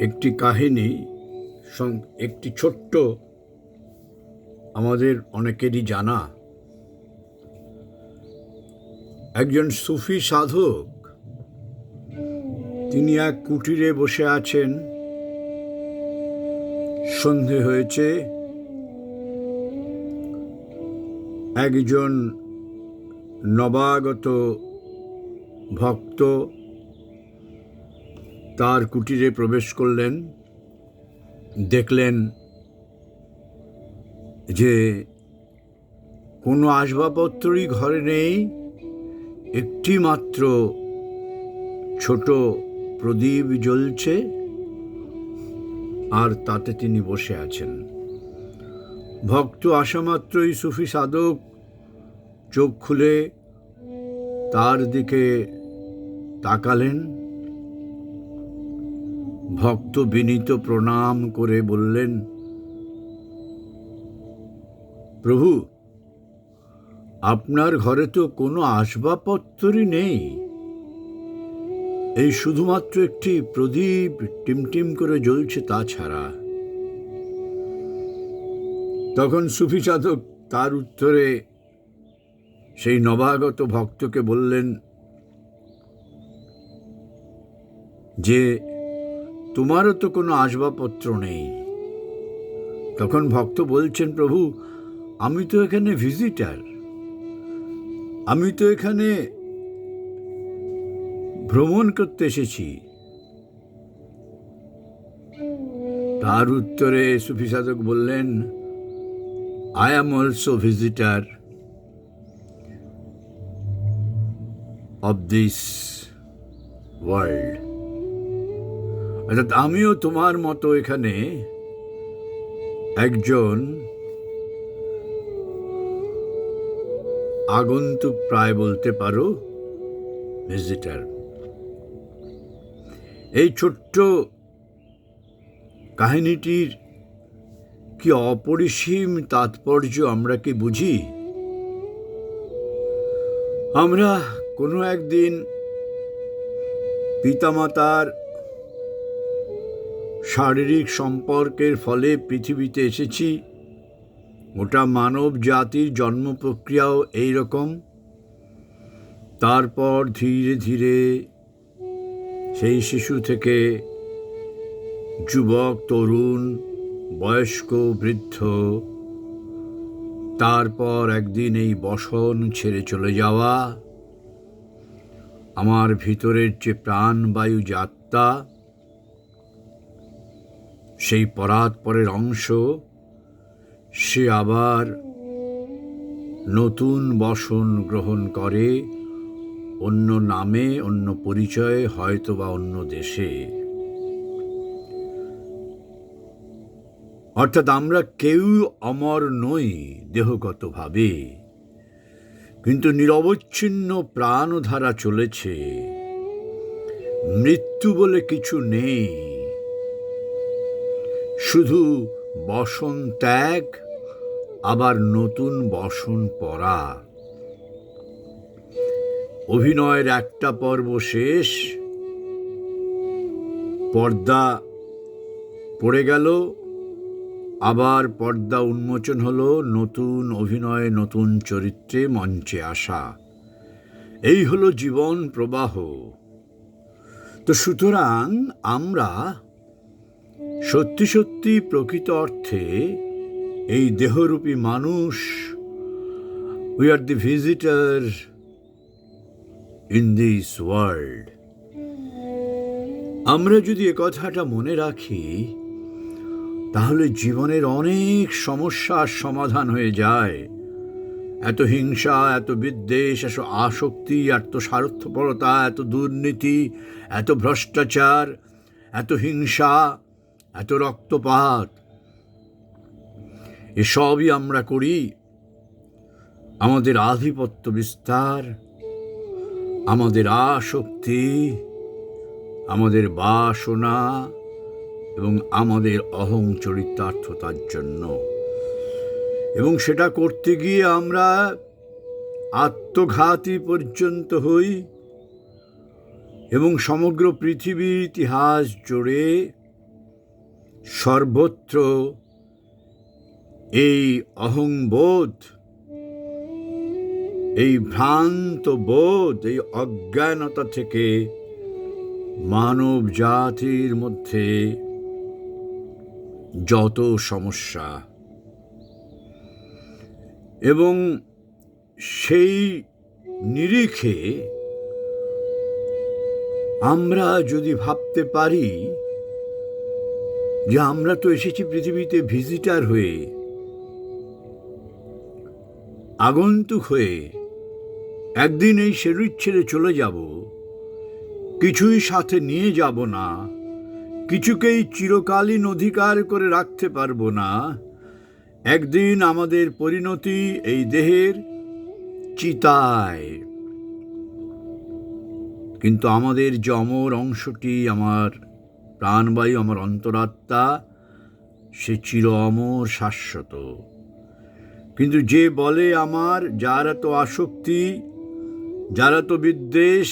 একটি কাহিনী একটি ছোট্ট, আমাদের অনেকেরই জানা। একজন সুফি সাধক, তিনি এক কুটিরে বসে আছেন। সন্ধে হয়েছে। একজন নবাগত ভক্ত তার কুটিরে প্রবেশ করলেন, দেখলেন যে কোনো আসবাবপত্রই ঘরে নেই একটি মাত্র ছোট প্রদীপ জ্বলছে আর তাতে তিনি বসে আছেন। ভক্ত আসা মাত্রই সুফি সাধক চোখ খুলে তার দিকে তাকালেন। ভক্ত বিনীত প্রণাম করে বললেন, প্রভু, আপনার ঘরে তো কোনো আসবাবপত্রই নেই। এই শুধুমাত্র একটি প্রদীপ টিমটিম করে জ্বলছে তাছাড়া তখন সুফি সাধক তার উত্তরে সেই নবাগত ভক্তকে বললেন, যে তোমারও তো কোনো আসবাবপত্র নেই। তখন ভক্ত বলছেন, প্রভু, আমি তো এখানে ভিজিটার আমি তো এখানে ভ্রমণ করতে এসেছি। তার উত্তরে সুফি সাধক বললেন I am also visitor of this world অর্থাৎ আমিও তোমার মতো এখানে একজন আগন্তুক প্রায় বলতে পারো ভিজিটার এই ছোট্ট কাহিনীটির কি অপরিসীম তাৎপর্য আমরা কি বুঝি? আমরা কোনো একদিন পিতামাতার শারীরিক সম্পর্কের ফলে পৃথিবীতে এসেছি। গোটা মানব জাতির জন্ম প্রক্রিয়াও এই রকম। তারপর ধীরে ধীরে সেই শিশু থেকে যুবক, তরুণ, বয়স্ক, বৃদ্ধ, তারপর একদিন এই বসন ছেড়ে চলে যাওয়া। আমার ভিতরের যে প্রাণবায়ু যাত্রা সেই পরাৎপরের অংশ, সে আবার নতুন বসন গ্রহণ করে, অন্য নামে, অন্য পরিচয়ে হয়তো বা অন্য দেশে। অর্থাৎ আমরা কেউ অমর নই দেহগতভাবে, কিন্তু নিরবচ্ছিন্ন প্রাণধারা চলেছে। মৃত্যু বলে কিছু নেই। শুধু বসন ত্যাগ, আবার নতুন বসন পরা। অভিনয়ের একটা পর্ব শেষ। পর্দা পড়ে গেল, আবার পর্দা উন্মোচন হলো নতুন অভিনয়ে, নতুন চরিত্রে মঞ্চে আসা। এই হলো জীবন প্রবাহ। তো সুতরাং আমরা সত্যি সত্যি প্রকৃত অর্থে এই দেহরূপী মানুষ we are the visitor in this world আমরা যদি এ কথাটা মনে রাখি, তাহলে জীবনের অনেক সমস্যার সমাধান হয়ে যায়। এত হিংসা, এত বিদ্বেষ, এত আসক্তি, এত স্বার্থপরতা, এত দুর্নীতি, এত ভ্রষ্টাচার, এত হিংসা এত রক্তপাত। এসবই আমরা করি। আমাদের আধিপত্য বিস্তার, আমাদের আসক্তি, আমাদের বাসনা এবং আমাদের অহং চরিতার্থতার জন্য। এবং সেটা করতে গিয়ে আমরা আত্মঘাতী পর্যন্ত হই এবং সমগ্র পৃথিবীর ইতিহাস জুড়ে সর্বত্র এই অহংবোধ, এই ভ্রান্ত বোধ, এই অজ্ঞানতা থেকে মানব জাতির মধ্যে যত সমস্যা এবং সেই নিরিখে আমরা যদি ভাবতে পারি যে আমরা তো এসেছি পৃথিবীতে ভিজিটার হয়ে, আগন্তুক হয়ে, একদিন এই শরীর ছেড়ে চলে যাব। কিছুই সাথে নিয়ে যাব না, কিছুকেই চিরকালীন অধিকার করে রাখতে পারব না। একদিন আমাদের পরিণতি এই দেহের চিতায়। কিন্তু আমাদের যে অমর অংশটি আমার প্রাণবায়ু আমার অন্তরাত্মা, সে চির অমর শাশ্বত। কিন্তু যে বলে আমার, যার এত আসক্তি, যার এত বিদ্বেষ,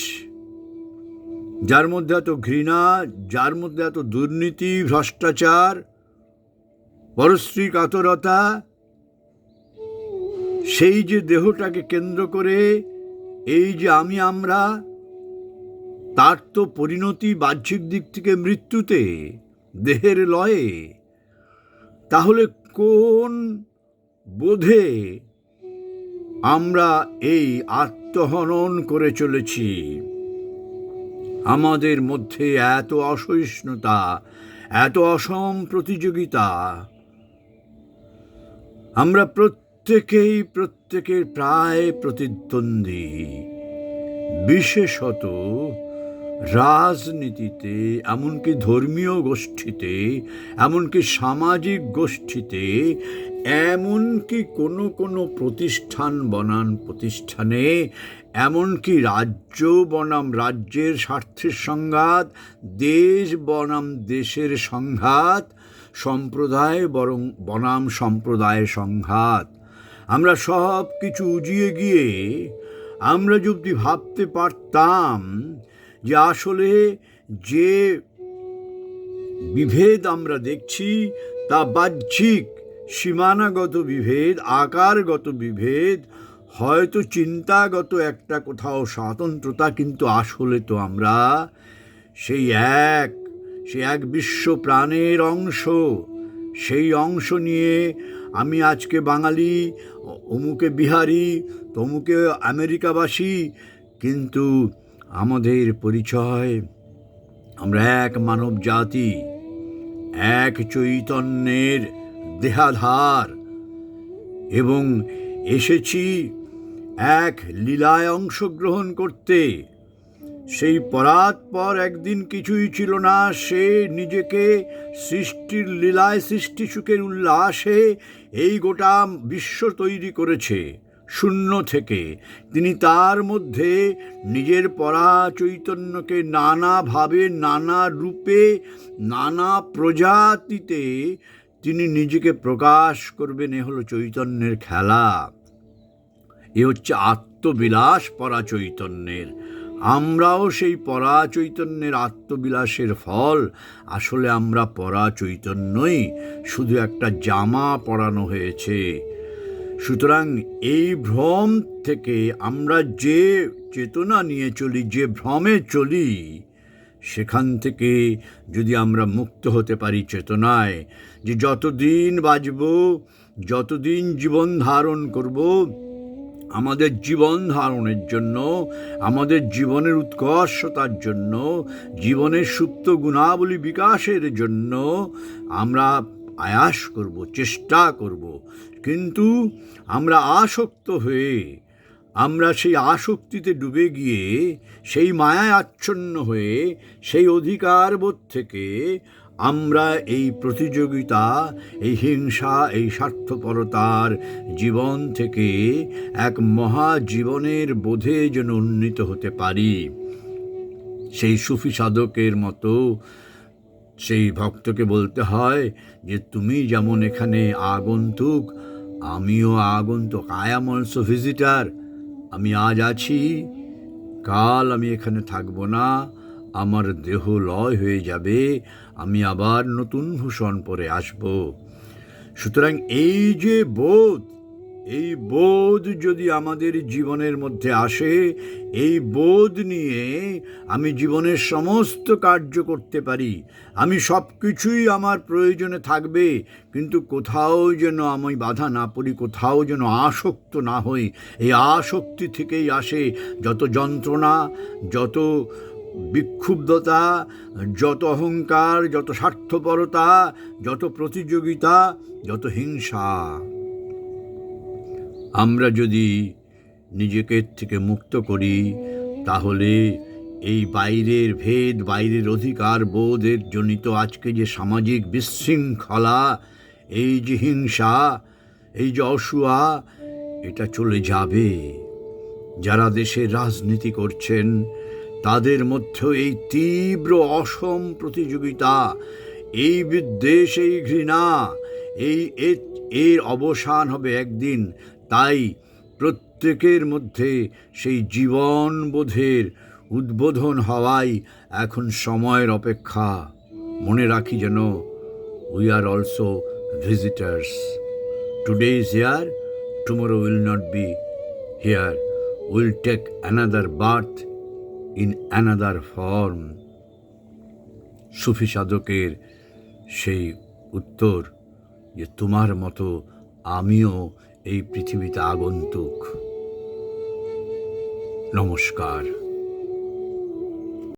যার মধ্যে এত ঘৃণা, যার মধ্যে এত দুর্নীতি, ভ্রষ্টাচার পরশ্রী কাতরতা সেই যে দেহটাকে কেন্দ্র করে, এই যে আমি আমরা তার তো পরিণতি বাহ্যিক দিক থেকে মৃত্যুতে, দেহের লয়ে। তাহলে কোন বোধে আমরা এই আত্মহনন করে চলেছি? আমাদের মধ্যে এত অসহিষ্ণুতা, এত অসম প্রতিযোগিতা। আমরা প্রত্যেকেই প্রত্যেকের প্রায় প্রতিদ্বন্দ্বী। বিশেষত রাজনীতিতে, এমনকি ধর্মীয় গোষ্ঠীতে, এমনকি সামাজিক গোষ্ঠীতে, এমনকি কোনো কোনো প্রতিষ্ঠান বনাম প্রতিষ্ঠানে, এমনকি রাজ্য বনাম রাজ্যের স্বার্থের সংঘাত, দেশ বনাম দেশের সংঘাত, সম্প্রদায় বরং বনাম সম্প্রদায়ের সংঘাত। আমরা সব কিছু উজিয়ে গিয়ে আমরা যদি ভাবতে পারতাম যে আসলে যে বিভেদ আমরা দেখছি, তা বাহ্যিক, সীমানাগত বিভেদ, আকারগত বিভেদ, হয়তো চিন্তাগত একটা কোথাও স্বাতন্ত্রতা, কিন্তু আসলে তো আমরা সেই এক সেই এক বিশ্ব প্রাণের অংশ। সেই অংশ নিয়ে আমি আজকে বাঙালি, অমুকে বিহারি, তমুকে আমেরিকাবাসী, কিন্তু আমাদের পরিচয়। আমরা এক মানব জাতি, এক চৈতন্যের দেহাধার এবং এসেছি এক লীলায় অংশগ্রহণ করতে। সেই পরাৎপর একদিন কিছুই ছিল না, সে নিজেকে সৃষ্টির লীলায় সৃষ্টি সুখের উল্লাসে এই গোটা বিশ্ব তৈরি করেছে। শূন্য থেকে। তিনি তার মধ্যে নিজের পরা চৈতন্যকে নানাভাবে, নানা রূপে, নানা প্রজাতিতে তিনি নিজেকে প্রকাশ করবেন। এ হলো চৈতন্যের খেলা। এ হচ্ছে আত্মবিলাস পরা চৈতন্যের আমরাও সেই পরা চৈতন্যের আত্মবিলাসের ফল। আসলে আমরা পরা চৈতন্যই শুধু একটা জামা পরানো হয়েছে। সুতরাং এই ভ্রম থেকে আমরা যে চেতনা নিয়ে চলি, যে ভ্রমে চলি, সেখান থেকে যদি আমরা মুক্ত হতে পারি চেতনায়, যে যতদিন বাঁচব, যতদিন জীবন ধারণ করব, আমাদের জীবন ধারণের জন্য, আমাদের জীবনের উৎকর্ষতার জন্য, জীবনের সুপ্ত গুণাবলী বিকাশের জন্য আমরা আয়াস করব, চেষ্টা করব কিন্তু আমরা আসক্ত হয়ে, আমরা সেই আসক্তিতে ডুবে গিয়ে, সেই মায়ায় আচ্ছন্ন হয়ে, সেই অধিকারবোধ থেকে আমরা এই প্রতিযোগিতা, এই হিংসা, এই স্বার্থপরতার জীবন থেকে এক মহা জীবনের বোধে যেন উন্নীত হতে পারি। সেই সুফি সাধকের মতো সেই ভক্তকে বলতে হয় যে, তুমি যেমন এখানে আগন্তুক আমিও আগন্তুক আই অ্যাম অলসো ভিজিটার। আমি আজ আছি। কাল আমি এখানে থাকব না। আমার দেহ লয় হয়ে যাবে। আমি আবার নতুন ভূষণ পরে আসব। সুতরাং এই যে বোধ এই বোধ যদি আমাদের জীবনের মধ্যে আসে, এই বোধ নিয়ে আমি জীবনের সমস্ত কার্য করতে পারি। আমি সব কিছুই আমার প্রয়োজনে থাকবে, কিন্তু কোথাও যেন আমি বাধা না পড়ি, কোথাও যেন আসক্ত না হই। এই আসক্তি থেকেই আসে যত যন্ত্রণা, যত বিক্ষুব্ধতা, যত অহংকার, যত স্বার্থপরতা, যত প্রতিযোগিতা, যত হিংসা। আমরা যদি নিজেকে থেকে মুক্ত করি, তাহলে এই বাইরের ভেদ, বাইরের অধিকার বোধের জনিত আজকে যে সামাজিক বিশৃঙ্খলা, এই যে হিংসা, এই যে অসুয়া, এটা চলে যাবে। যারা দেশের রাজনীতি করছেন, তাদের মধ্যেও এই তীব্র অসম প্রতিযোগিতা, এই বিদ্বেষ, এই ঘৃণা, এই এর অবসান হবে একদিন। তাই প্রত্যেকের মধ্যে সেই জীবনবোধের উদ্বোধন হওয়াই এখন সময়ের অপেক্ষা। মনে রাখি যেন we are also visitors today is here tomorrow will not be here will take another birth in another form সুফি সাধকের সেই উত্তর যে তোমার মতো আমিও এই পৃথিবীতে আগন্তুক। নমস্কার।